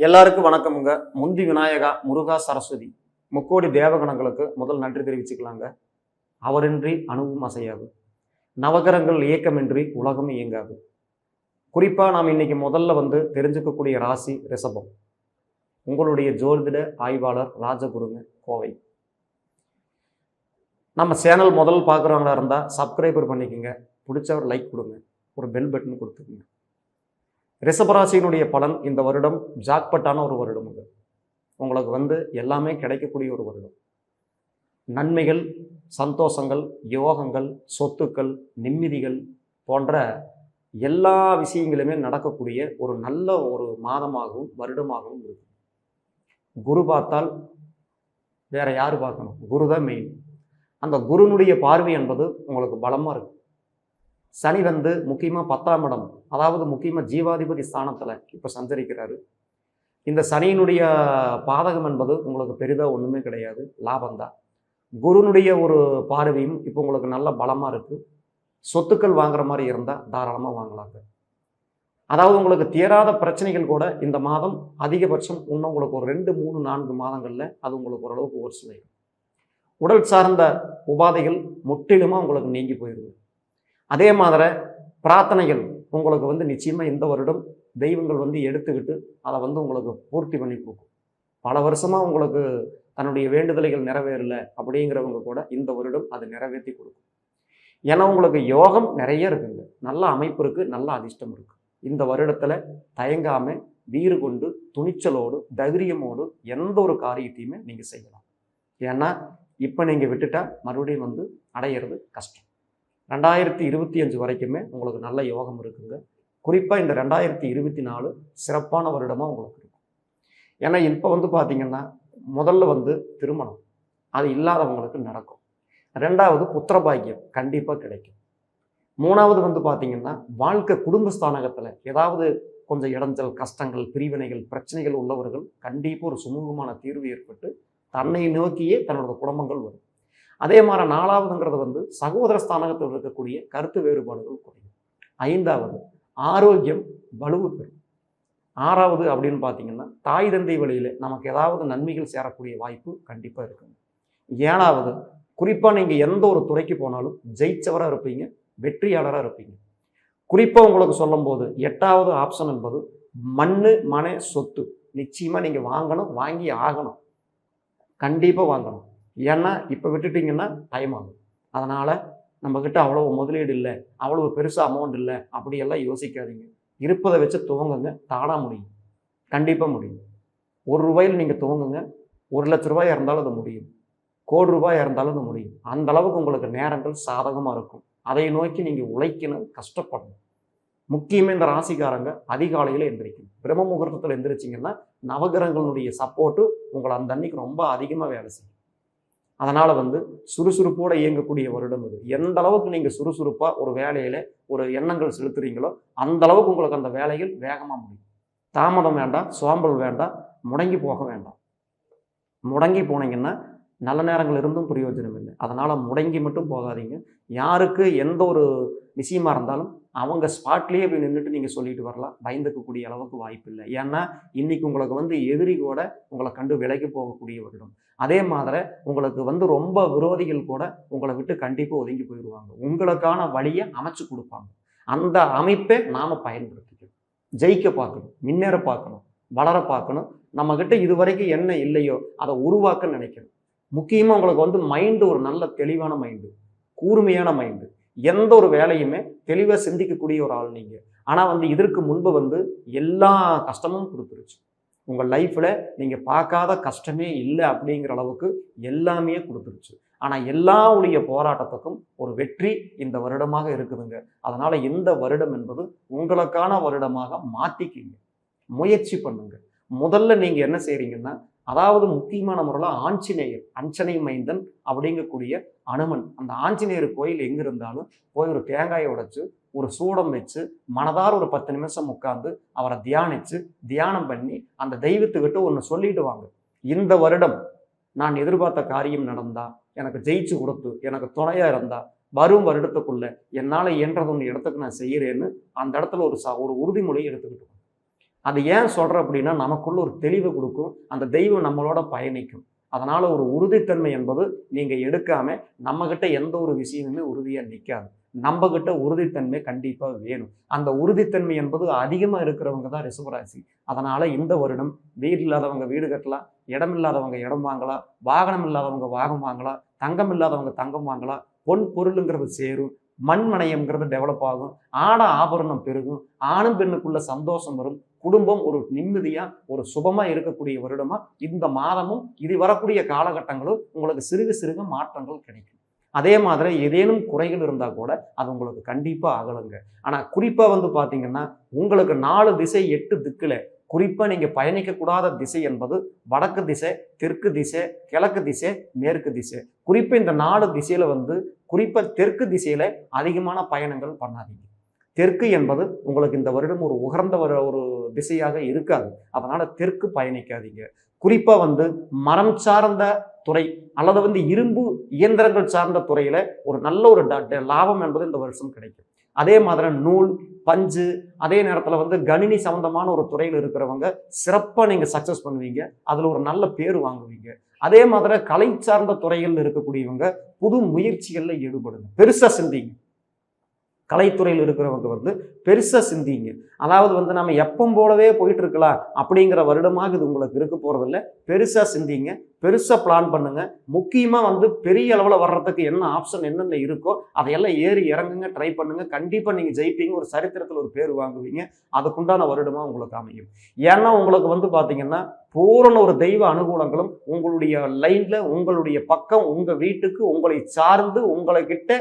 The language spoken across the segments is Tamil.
எல்லாருக்கும் வணக்கமுங்க. முந்தி விநாயகா முருகா சரஸ்வதி. முக்கோடி தேவகணங்களுக்கு முதல் நன்றி தெரிவிச்சுக்கலாங்க. அவரின்றி அணுவும் அசையாது. நவகரங்கள் இயக்கமின்றி உலகம் இயங்காது. குறிப்பாக நாம் இன்னைக்கு முதல்ல வந்து தெரிஞ்சுக்கக்கூடிய ராசி ரிஷபம். உங்களுடைய ஜோதிட ஆய்வாளர் ராஜகுருங்க கோவை. நம்ம சேனல் முதல் பார்க்குறவங்களா இருந்தால் சப்ஸ்கிரைபர் பண்ணிக்கோங்க. பிடிச்சவர் லைக் கொடுங்க. ஒரு பெல் பட்டன் கொடுத்துக்கோங்க. ரிஷபராசியினுடைய பலன் இந்த வருடம் ஜாக்பட்டான ஒரு வருடம் இது உங்களுக்கு வந்து எல்லாமே கிடைக்கக்கூடிய ஒரு வருடம். நன்மைகள் சந்தோஷங்கள் யோகங்கள் சொத்துக்கள் நிம்மதிகள் போன்ற எல்லா விஷயங்களுமே நடக்கக்கூடிய ஒரு நல்ல ஒரு மாதமாகவும் வருடமாகவும் இருக்கும் குரு பார்த்தால் வேற யார் பார்க்கணும்? குரு தான் மெயின் அந்த குருனுடைய பார்வை என்பது உங்களுக்கு பலமாக இருக்கும் சனி வந்து முக்கியமாக பத்தாம் இடம் அதாவது முக்கியமாக ஜீவாதிபதி ஸ்தானத்தில் இப்போ சஞ்சரிக்கிறாரு. இந்த சனியினுடைய பாதகம் என்பது உங்களுக்கு பெரிதாக ஒன்றுமே கிடையாது லாபம்தான். குருனுடைய ஒரு பார்வையும் இப்போ உங்களுக்கு நல்ல பலமாக இருக்குது சொத்துக்கள் வாங்குற மாதிரி இருந்தால் தாராளமாக வாங்கலாங்க. அதாவது உங்களுக்கு தீராத பிரச்சனைகள் கூட இந்த மாதம் அதிகபட்சம் இன்னும் உங்களுக்கு ஒரு ரெண்டு மூணு நான்கு மாதங்களில் அது உங்களுக்கு ஓரளவுக்கு ஒரு சிலையும் உடல் சார்ந்த உபாதைகள் முற்றிலுமாக உங்களுக்கு நீங்கி போயிடுது அதே மாதிரி பிரார்த்தனைகள் உங்களுக்கு வந்து நிச்சயமாக இந்த வருடம் தெய்வங்கள் வந்து எடுத்துக்கிட்டு அதை வந்து உங்களுக்கு பூர்த்தி பண்ணி கொடுக்கும். பல வருஷமாக உங்களுக்கு தன்னுடைய வேண்டுதலைகள் நிறைவேறல அப்படிங்கிறவங்க கூட இந்த வருடம் அது நிறைவேற்றி கொடுக்கும். ஏன்னா உங்களுக்கு யோகம் நிறைய இருக்குங்க. நல்ல அமைப்பு இருக்குது நல்ல அதிர்ஷ்டம் இருக்குது இந்த வருடத்தில் தயங்காமல் வீறு கொண்டு துணிச்சலோடு தைரியமோடு எந்த ஒரு காரியத்தையுமே நீங்கள் செய்யலாம். ஏன்னா இப்போ நீங்கள் விட்டுட்டா மறுபடியும் வந்து அடையிறது கஷ்டம். ரெண்டாயிரத்தி இருபத்தி அஞ்சு வரைக்குமே உங்களுக்கு நல்ல யோகம் இருக்குங்க. குறிப்பாக இந்த ரெண்டாயிரத்தி இருபத்தி நாலு சிறப்பான வருடமாக உங்களுக்கு இருக்கும். ஏன்னா இப்போ வந்து பார்த்தீங்கன்னா முதல்ல வந்து திருமணம். அது இல்லாதவங்களுக்கு நடக்கும். ரெண்டாவது புத்திரபாக்கியம் கண்டிப்பாக கிடைக்கும். மூணாவது வந்து பார்த்தீங்கன்னா வாழ்க்கை குடும்பஸ்தானகத்தில் ஏதாவது கொஞ்சம் இடைஞ்சல் கஷ்டங்கள் பிரிவினைகள் பிரச்சனைகள் உள்ளவர்கள் கண்டிப்பாக ஒரு சுமூகமான தீர்வு ஏற்பட்டு தன்னை நோக்கியே தன்னோட குடும்பங்கள் வரும். அதே மாதிரி நாலாவதுங்கிறது வந்து சகோதர ஸ்தானகத்தில் இருக்கக்கூடிய கருத்து வேறுபாடுகள் குறையும். ஐந்தாவது ஆரோக்கியம் வலுவு பெறும் ஆறாவது அப்படின்னு பார்த்தீங்கன்னா தாய் தந்தை வழியில் நமக்கு ஏதாவது நன்மைகள் சேரக்கூடிய வாய்ப்பு கண்டிப்பாக இருக்குங்க ஏழாவது குறிப்பாக நீங்கள் எந்த ஒரு துறைக்கு போனாலும் ஜெயிச்சவராக இருப்பீங்க வெற்றியாளராக இருப்பீங்க. குறிப்பாக உங்களுக்கு சொல்லும்போது எட்டாவது ஆப்ஷன் என்பது மண்ணு மனை சொத்து. நிச்சயமாக நீங்கள் வாங்கணும் வாங்கி ஆகணும். கண்டிப்பாக வாங்கணும். ஏன்னா இப்போ விட்டுட்டிங்கன்னா டைம் ஆகும். அதனால் நம்மக்கிட்ட அவ்வளோ முதலீடு இல்லை அவ்வளோ பெருசாக அமௌண்ட் இல்லை அப்படியெல்லாம் யோசிக்காதீங்க. இருப்பதை வச்சு துவங்குங்க தானாக முடியும். கண்டிப்பாக முடியும். ஒரு ரூபாயில் நீங்கள் துவங்குங்க ஒரு லட்ச ரூபாய் இருந்தாலும் அது முடியும். கோடி ரூபாய் இருந்தாலும் அது முடியும். அந்த அளவுக்கு உங்களுக்கு நேரங்கள் சாதகமாக இருக்கும். அதை நோக்கி நீங்கள் உழைக்கணும் கஷ்டப்படணும். முக்கியமாக இந்த ராசிக்காரங்க அதிகாலையில் எந்திரிக்கணும். பிரம்ம முகூர்த்தத்தில் எந்திரிச்சிங்கன்னா நவகிரகங்களுடைய சப்போர்ட்டு உங்களை அந்த அன்னைக்கு ரொம்ப அதிகமாக வேலை செய்யும். அதனால் வந்து சுறுசுறுப்போடு இயங்கக்கூடிய வருடம் இது. எந்த அளவுக்கு நீங்கள் சுறுசுறுப்பாக ஒரு வேலையில் ஒரு எண்ணங்கள் செலுத்துறீங்களோ அந்த அளவுக்கு உங்களுக்கு அந்த வேலைகள் வேகமாக முடியும். தாமதம் வேண்டாம் சோம்பல் வேண்டாம் முடங்கி போக வேண்டாம். முடங்கி போனீங்கன்னா நல்ல நேரங்கள் இருந்தும் பிரயோஜனம் இல்லை. அதனால் முடங்கி மட்டும் போகாதீங்க. யாருக்கு எந்த ஒரு விஷயமா இருந்தாலும் அவங்க ஸ்பாட்லேயே போய் நின்றுட்டு நீங்கள் சொல்லிட்டு வரலாம். பயந்துக்கக்கூடிய அளவுக்கு வாய்ப்பு இல்லை. ஏன்னா இன்னைக்கு உங்களுக்கு வந்து எதிரி கூட உங்களை கண்டு விலைக்கு போகக்கூடிய வருடம். அதே மாதிரி உங்களுக்கு வந்து ரொம்ப விரோதிகள் கூட உங்களை விட்டு கண்டிப்பாக ஒதுங்கி போயிடுவாங்க. உங்களுக்கான வழியை அமைச்சு கொடுப்பாங்க. அந்த அமைப்பை நாம் பயன்படுத்திக்கணும். ஜெயிக்க பார்க்கணும். முன்னேற பார்க்கணும். வளர பார்க்கணும். நம்மக்கிட்ட இது வரைக்கும் என்ன இல்லையோ அதை உருவாக்க நினைக்கணும். முக்கியமாக உங்களுக்கு வந்து மைண்டு ஒரு நல்ல தெளிவான மைண்டு கூர்மையான மைண்டு எந்த ஒரு வேலையுமே தெளிவாக சிந்திக்கக்கூடிய ஒரு ஆள் நீங்கள் ஆனால் வந்து இதற்கு முன்பு வந்து எல்லா கஷ்டமும் கொடுத்துருச்சு. உங்கள் லைஃப்பில் நீங்கள் பார்க்காத கஷ்டமே இல்லை அப்படிங்கிற அளவுக்கு எல்லாமே கொடுத்துருச்சு. ஆனால் எல்லா உடைய போராட்டத்துக்கும் ஒரு வெற்றி இந்த வருடமாக இருக்குதுங்க. அதனால் இந்த வருடம் என்பது உங்களுக்கான வருடமாக மாற்றிக்கிங்க முயற்சி பண்ணுங்க. முதல்ல நீங்கள் என்ன செய்கிறீங்கன்னா அதாவது முக்கியமான முறையில் ஆஞ்சநேயர் அஞ்சனை மைந்தன் அப்படிங்கக்கூடிய அனுமன். அந்த ஆஞ்சநேயர் கோயில் எங்கே இருந்தாலும் போய் ஒரு தேங்காயை உடைச்சு ஒரு சூடம் வச்சு மனதார் ஒரு பத்து நிமிஷம் உட்காந்து அவரை தியானித்து தியானம் பண்ணி அந்த தெய்வத்துக்கிட்ட ஒன்று சொல்லிட்டு வாங்க இந்த வருடம் நான் எதிர்பார்த்த காரியம் நடந்தா எனக்கு ஜெயிச்சு கொடுத்து எனக்கு துணையாக இருந்தா வரும் வருடத்துக்குள்ள என்னால் இயன்றது ஒன்று இடத்துக்கு நான் செய்கிறேன்னு அந்த இடத்துல ஒரு ச ஒரு உறுதிமொழியை எடுத்துக்கிட்டு அது ஏன் சொல்கிற அப்படின்னா நமக்குள்ள ஒரு தெளிவு கொடுக்கும். அந்த தெய்வம் நம்மளோட பயணிக்கும். அதனால் ஒரு உறுதித்தன்மை என்பது நீங்கள் எடுக்காமல் நம்மக்கிட்ட எந்த ஒரு விஷயமுமே உறுதியாக நிற்காது நம்மக்கிட்ட உறுதித்தன்மை கண்டிப்பாக வேணும். அந்த உறுதித்தன்மை என்பது அதிகமாக இருக்கிறவங்க தான் ரிசவராசி அதனால் இந்த வருடம் வீடு இல்லாதவங்க வீடு கட்டலாம் இடம் இல்லாதவங்க இடம் வாங்கலாம் வாகனம் இல்லாதவங்க வாகனம் வாங்கலாம் தங்கம் இல்லாதவங்க தங்கம் வாங்கலாம் பொன் பொருளுங்கிறது சேரும். மண்மனையம்ங்கிறது டெவலப் ஆகும். ஆட ஆபரணம் பெருகும். ஆணும் பெண்ணுக்குள்ள சந்தோஷம் வரும். குடும்பம் ஒரு நிம்மதியா ஒரு சுபமா இருக்கக்கூடிய வருடமா இந்த மாதமும் இது வரக்கூடிய காலகட்டங்களும் உங்களுக்கு சிறுக சிறுக மாற்றங்கள் கிடைக்கும். அதே மாதிரி ஏதேனும் குறைகள் இருந்தால் கூட அது உங்களுக்கு கண்டிப்பாக அகலுங்க ஆனால் குறிப்பாக வந்து பார்த்தீங்கன்னா உங்களுக்கு நாலு திசை எட்டு திக்கில் குறிப்பாக நீங்கள் பயணிக்கக்கூடாத திசை என்பது வடக்கு திசை தெற்கு திசை கிழக்கு திசை மேற்கு திசை. குறிப்பாக இந்த நாலு திசையில் வந்து குறிப்பாக தெற்கு திசையில் அதிகமான பயணங்கள் பண்ணாதீங்க. தெற்கு என்பது உங்களுக்கு இந்த வருடம் ஒரு உகர்ந்த ஒரு ஒரு திசையாக இருக்காது. அதனால் தெற்கு பயணிக்காதீங்க. குறிப்பாக வந்து மரம் சார்ந்த துறை அல்லது வந்து இரும்பு இயந்திரங்கள் சார்ந்த துறையில் ஒரு நல்ல ஒரு லாபம் என்பது இந்த வருஷம் கிடைக்கும். அதே மாதிரி நூல் பஞ்சு அதே நேரத்தில் வந்து கணினி சம்மந்தமான ஒரு துறையில் இருக்கிறவங்க சிறப்பாக நீங்கள் சக்ஸஸ் பண்ணுவீங்க. அதில் ஒரு நல்ல பேர் வாங்குவீங்க. அதே மாதிரி கலை சார்ந்த துறைகளில் இருக்கக்கூடியவங்க புது முயற்சிகளில் ஈடுபடுங்க பெருசாக சிந்திங்க. கலைத்துறையில் இருக்கிறவங்க வந்து பெருசாக சிந்திங்க. அதாவது வந்து நம்ம எப்பவும் போலவே போயிட்டு இருக்கலாம் அப்படிங்கிற வருடமாக இது உங்களுக்கு இருக்க போகிறதில்ல பெருசாக சிந்திங்க. பெருசாக பிளான் பண்ணுங்க. முக்கியமாக வந்து பெரிய அளவில் வர்றதுக்கு என்ன ஆப்ஷன் என்னென்ன இருக்கோ அதையெல்லாம் ஏறி இறங்குங்க ட்ரை பண்ணுங்க. கண்டிப்பாக நீங்கள் ஜெயிப்பீங்க. ஒரு சரித்திரத்தில் ஒரு பேர் வாங்குவீங்க. அதுக்குண்டான வருடமாக உங்களுக்கு அமையும். ஏன்னா உங்களுக்கு வந்து பார்த்தீங்கன்னா பூரண ஒரு தெய்வ அனுகூலங்களும் உங்களுடைய லைனில் உங்களுடைய பக்கம் உங்கள் வீட்டுக்கு உங்களை சார்ந்து உங்களை கிட்ட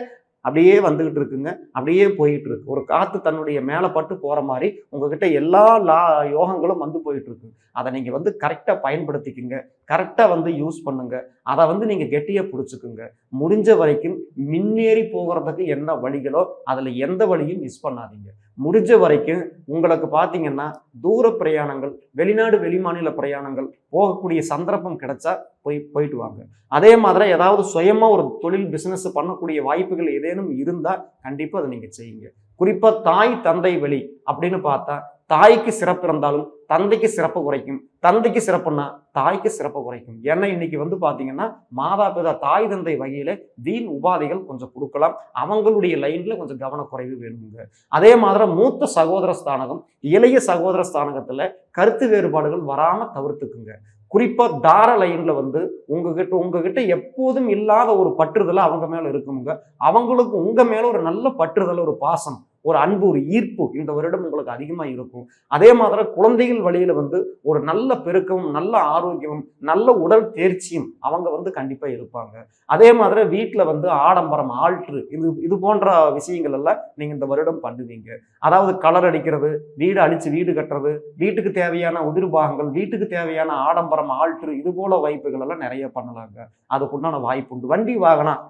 அப்படியே வந்துகிட்டு இருக்குங்க. அப்படியே போயிட்டு இருக்கு. ஒரு காற்று தன்னுடைய மேலே பட்டு போகிற மாதிரி உங்ககிட்ட எல்லா லா யோகங்களும் வந்து போயிட்டு இருக்கு. அதை நீங்கள் வந்து கரெக்டாக பயன்படுத்திக்குங்க. கரெக்டாக வந்து யூஸ் பண்ணுங்க. அதை வந்து நீங்கள் கெட்டியாக பிடிச்சிக்குங்க. முடிஞ்ச வரைக்கும் முன்னேறி போகிறதுக்கு என்ன வழிகளோ அதில் எந்த வழியும் மிஸ் பண்ணாதீங்க. முடிஞ்ச வரைக்கும் உங்களுக்கு பார்த்தீங்கன்னா தூர பிரயாணங்கள் வெளிநாடு வெளிமாநில பிரயாணங்கள் போகக்கூடிய சந்தர்ப்பம் கிடைச்சா போய் போயிட்டு வாங்க. அதே மாதிரி ஏதாவது சுயமாக ஒரு தொழில் பிஸ்னஸ் பண்ணக்கூடிய வாய்ப்புகள் ஏதேனும் இருந்தால் கண்டிப்பாக அதை நீங்கள் செய்யுங்க. குறிப்பாக தாய் தந்தை வழி அப்படின்னு பார்த்தா தாய்க்கு சிறப்பு இருந்தாலும் தந்தைக்கு சிறப்பு குறைக்கும். தந்தைக்கு சிறப்புன்னா தாய்க்கு சிறப்பு குறைக்கும். ஏன்னா இன்னைக்கு வந்து பாத்தீங்கன்னா மாதா பிதா தாய் தந்தை வகையில வீண் உபாதைகள் கொஞ்சம் கொடுக்கலாம். அவங்களுடைய லைன்ல கொஞ்சம் கவனக்குறைவு வேணுங்க. அதே மாதிரி மூத்த சகோதர ஸ்தானகம் இளைய சகோதர ஸ்தானகத்துல கருத்து வேறுபாடுகள் வராம தவிர்த்துக்குங்க. குறிப்பா தார லைன்ல வந்து உங்ககிட்ட உங்ககிட்ட எப்போதும் இல்லாத ஒரு பற்றுதலை அவங்க மேல இருக்குங்க. அவங்களுக்கு உங்க மேல ஒரு நல்ல பற்றுதல் ஒரு பாசம் ஒரு அன்பு ஒரு ஈர்ப்பு இந்த வருடம் உங்களுக்கு அதிகமாக இருக்கும். அதே மாதிரி குழந்தைகள் வழியில் வந்து ஒரு நல்ல பெருக்கமும் நல்ல ஆரோக்கியமும் நல்ல உடல் தேர்ச்சியும் அவங்க வந்து கண்டிப்பாக இருப்பாங்க. அதே மாதிரி வீட்டில் வந்து ஆடம்பரம் ஆல்ட்ரு இது இது போன்ற விஷயங்கள் எல்லாம் நீங்கள் இந்த வருடம் பண்ணுவீங்க. அதாவது கலர் அடிக்கிறது வீடு அழித்து வீடு கட்டுறது வீட்டுக்கு தேவையான உதிர்பாகங்கள் வீட்டுக்கு தேவையான ஆடம்பரம் ஆல்ட்ரு இது போல வாய்ப்புகள் எல்லாம் நிறைய பண்ணலாங்க. அதுக்குண்டான வாய்ப்பு உண்டு வண்டி வாகனம்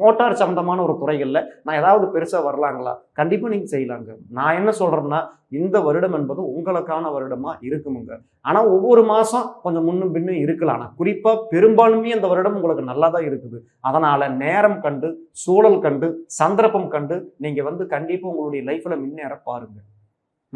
மோட்டார் சம்பந்தமான ஒரு துறைகளில் நான் ஏதாவது பெருசாக வரலாங்களா? கண்டிப்பாக நீங்கள் செய்யலாங்க. நான் என்ன சொல்கிறேன்னா இந்த வருடம் என்பது உங்களுக்கான வருடமாக இருக்குமுங்க. ஆனால் ஒவ்வொரு மாதம் கொஞ்சம் முன்னும் பின்னும் இருக்கலாம். ஆனால் குறிப்பாக பெரும்பாலுமே இந்த வருடம் உங்களுக்கு நல்லா தான் இருக்குது. அதனால் நேரம் கண்டு சூழல் கண்டு சந்தர்ப்பம் கண்டு நீங்கள் வந்து கண்டிப்பாக உங்களுடைய லைஃப்பில் முன்னேற பாருங்கள்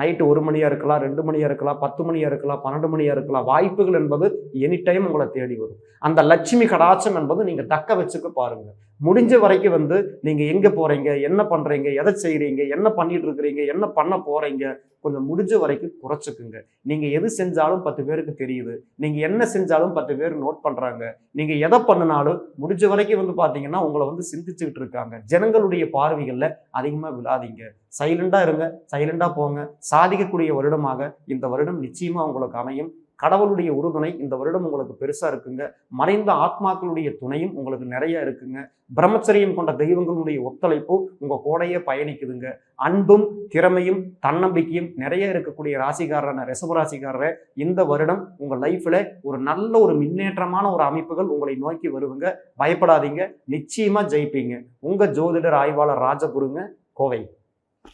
நைட்டு ஒரு மணியாக இருக்கலாம் ரெண்டு மணியாக இருக்கலாம் பத்து மணியாக இருக்கலாம் பன்னெண்டு மணியாக இருக்கலாம். வாய்ப்புகள் என்பது எனி டைம் உங்களை தேடி வரும். அந்த லட்சுமி கடாட்சம் என்பது நீங்கள் தக்க வச்சுக்க பாருங்கள் முடிஞ்ச வரைக்கும் வந்து நீங்கள் எங்கே போகிறீங்க என்ன பண்ணுறீங்க எதை செய்கிறீங்க என்ன பண்ணிட்டு இருக்கிறீங்க என்ன பண்ண போகிறீங்க கொஞ்சம் முடிஞ்ச வரைக்கும் குறைச்சிக்குங்க. நீங்கள் எது செஞ்சாலும் பத்து பேருக்கு தெரியுது. நீங்கள் என்ன செஞ்சாலும் பத்து பேர் நோட் பண்ணுறாங்க நீங்கள் எதை பண்ணினாலும் முடிஞ்ச வரைக்கும் வந்து பார்த்தீங்கன்னா உங்களை வந்து சிந்திச்சுக்கிட்டு இருக்காங்க ஜனங்களுடைய பார்வைகளில் அதிகமாக விழாதீங்க. சைலண்டாக இருங்க. சைலண்டாக போங்க. சாதிக்கக்கூடிய வருடமாக இந்த வருடம் நிச்சயமாக உங்களுக்கு அமையும். கடவுளுடைய உறுதுணை இந்த வருடம் உங்களுக்கு பெருசா இருக்குங்க. மறைந்த ஆத்மாக்களுடைய துணையும் உங்களுக்கு நிறைய இருக்குங்க. பிரம்மச்சரியம் கொண்ட தெய்வங்களுடைய ஒத்துழைப்பு உங்க கோடையே பயணிக்குதுங்க. அன்பும் திறமையும் தன்னம்பிக்கையும் நிறைய இருக்கக்கூடிய ராசிக்காரரான ரிஷப இந்த வருடம் உங்க லைஃப்ல ஒரு நல்ல ஒரு முன்னேற்றமான ஒரு அமைப்புகள் உங்களை நோக்கி வருவங்க பயப்படாதீங்க நிச்சயமா ஜெயிப்பீங்க. உங்க ஜோதிடர் ஆய்வாளர் ராஜகுருங்க கோவை.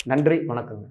நன்றி வணக்கங்க.